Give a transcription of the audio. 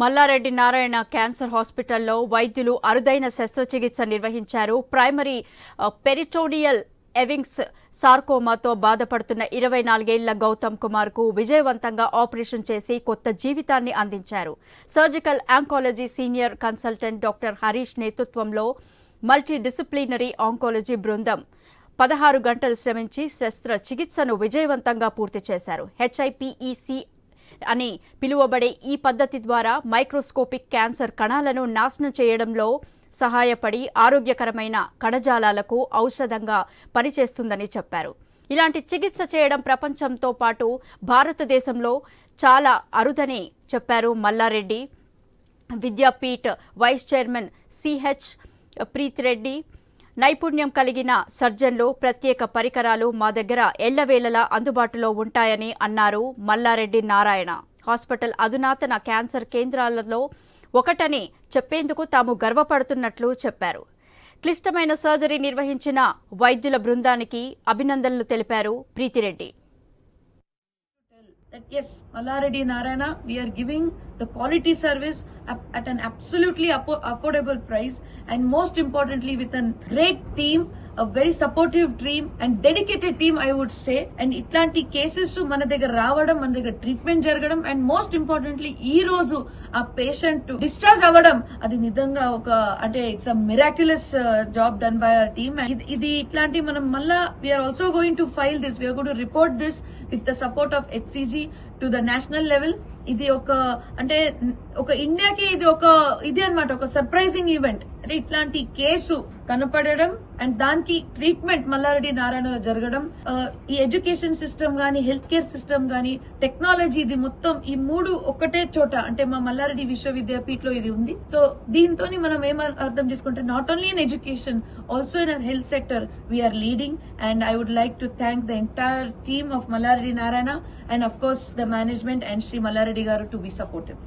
Mallareddy Narayana cancer హాస్పిటల్లో వైద్యులు అరుదైన శస్త్రచికిత్స నిర్వహించారు. ప్రైమరీ పెరిటోనియల్ ఎవింగ్స్ సార్కోమాతో బాధపడుతున్న ఇరవై నాలుగేళ్ళ గౌతమ్ కుమార్కు విజయవంతంగా ఆపరేషన్ చేసి కొత్త జీవితాన్ని అందించారు. Surgical oncology senior consultant doctor Harish నేతృత్వంలో మల్టీడిసిప్లినరీ ఆంకాలజీ బృందం పదహారు గంటలు శ్రమించి శస్త్రచికిత్సను విజయవంతంగా పూర్తి చేశారు. హెచ్ఐపిఈసి అని పిలువబడే ఈ పద్ధతి ద్వారా మైక్రోస్కోపిక్ క్యాన్సర్ కణాలను నాశనం చేయడంలో సహాయపడి ఆరోగ్యకరమైన కణజాలాలకు ఔషధంగా పనిచేస్తుందని చెప్పారు. ఇలాంటి చికిత్స చేయడం ప్రపంచంతో పాటు భారతదేశంలో చాలా అరుదని చెప్పారు Mallareddy. Vidyapeeth vice chairman CH Preeth Reddy నైపుణ్యం కలిగిన సర్జన్లు ప్రత్యేక పరికరాలు మా దగ్గర ఎల్లవేళలా అందుబాటులో ఉంటాయని అన్నారు మల్లారెడ్డి నారాయణ. హాస్పిటల్ అధునాతన క్యాన్సర్ కేంద్రాలలో ఒకటని చెప్పేందుకు తాము గర్వపడుతున్నట్లు చెప్పారు. క్లిష్టమైన సర్జరీ నిర్వహించిన వైద్యుల బృందానికి అభినందనలు తెలిపారు Preethireddy. That yes, Malaredi Narayana, we are giving the quality service at at an absolutely affordable price, and most importantly, with a great team, very supportive supportive and dedicated team I would say and ఇట్లాంటి cases మన దగ్గర రావడం మన దగ్గర treatment జరగడం and most importantly ఈ రోజు ఆ పేషెంట్ డిశ్చార్జ్ అవ్వడం అది నిజంగా ఒక అంటే it's uh miraculous job done by our team ఇది ఇట్లాంటి మనం మళ్ళా we're also going to file this we're going to report this with the support of HCG to the national level ఇది ఒక అంటే ఒక ఇండియాకి ఇది ఒక ఇది అన్నమాట ఒక సర్ప్రైజింగ్ ఈవెంట్ అంటే ఇట్లాంటి కేసు కనపడడం అండ్ దానికి ట్రీట్మెంట్ మల్లారెడ్డి నారాయణలో జరగడం ఈ ఎడ్యుకేషన్ సిస్టమ్ గానీ హెల్త్ కేర్ సిస్టమ్ గానీ టెక్నాలజీ ఇది మొత్తం ఈ మూడు ఒకటే చోట. అంటే మా మల్లారెడ్డి విశ్వవిద్యాపీఠ్లో ఇది ఉంది. సో దీంతో మనం ఏం అర్థం చేసుకుంటే not only in education also in health sector we're leading and I would like to thank the entire team of Mallareddy Narayana and of course the management and Shri Mallareddy garu to be supportive